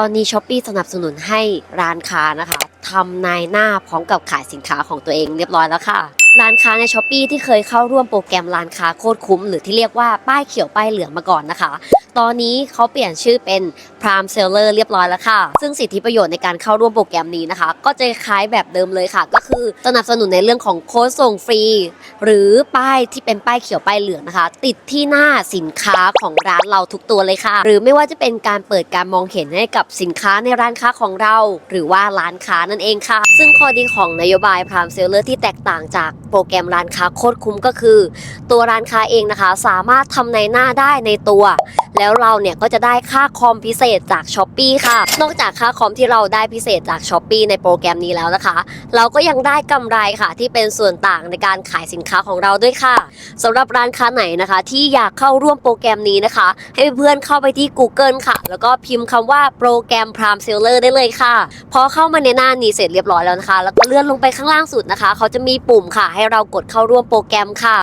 ตอนนี้ช้อปปีสนับสนุนให้ร้านค้านะคะทำนายหน้าพร้อมกับขายสินค้าของตัวเองเรียบร้อยแล้วค่ะ ร้านค้าในช้อปปีที่เคยเข้าร่วมโปรแกรมร้านค้าโคตรคุ้ม หรือที่เรียกว่าป้ายเขียวป้ายเหลืองมาก่อนนะคะ ตอนนี้เขาเปลี่ยนชื่อเป็น Prime Seller เรียบร้อยแล้วค่ะ ซึ่งสิทธิประโยชน์ในการเข้าร่วมโปรแกรมนี้นะคะ ก็จะคล้ายแบบเดิมเลยค่ะ ก็คือสนับสนุนในเรื่องของโค้ดส่งฟรี หรือป้ายที่เป็นป้ายเขียวป้ายเหลืองนะคะ ติดที่หน้าสินค้าของร้านเราทุกตัวเลยค่ะ หรือไม่ว่าจะเป็นการเปิดการมองเห็นให้กับสินค้าในร้านค้าของเรา หรือว่าร้านค้านั่นเองค่ะ ซึ่งข้อดีของนโยบาย Prime Seller ที่แตกต่างจากโปรแกรมร้านค้าโคตรคุ้มก็คือ ตัวร้านค้าเองนะคะ สามารถทำในหน้าได้ในตัว แล้วเราเนี่ยก็จะได้ค่าคอมพิเศษจาก s h อ p e e ค่ะ นอกจากค่าคอมที่เราได้พิเศษจาก s h อ p e e ในโปรแกรมนี้แล้วนะคะ เราก็ยังได้กำไรค่ะที่เป็นส่วนต่างในการขายสินค้าของเราด้วยค่ะสำหรับร้านค้าไหนนะคะ ที่อยากเข้าร่วมโปรแกรมนี้นะคะ ให้เพื่อนเข้าไปที่ Google ค่ะ แล้วก็พิมพ์คำว่าโปรแกรม Prime Seller ได้เลยค่ะ พอเข้ามาในหน้านี้เสร็จเรียบร้อยแล้วนะคะ แล้วก็เลื่อนลงไปข้างล่างสุดนะคะ เขาจะมีปุ่มค่ะ ให้เรากดเข้าร่วมโปรแกรมค่ะ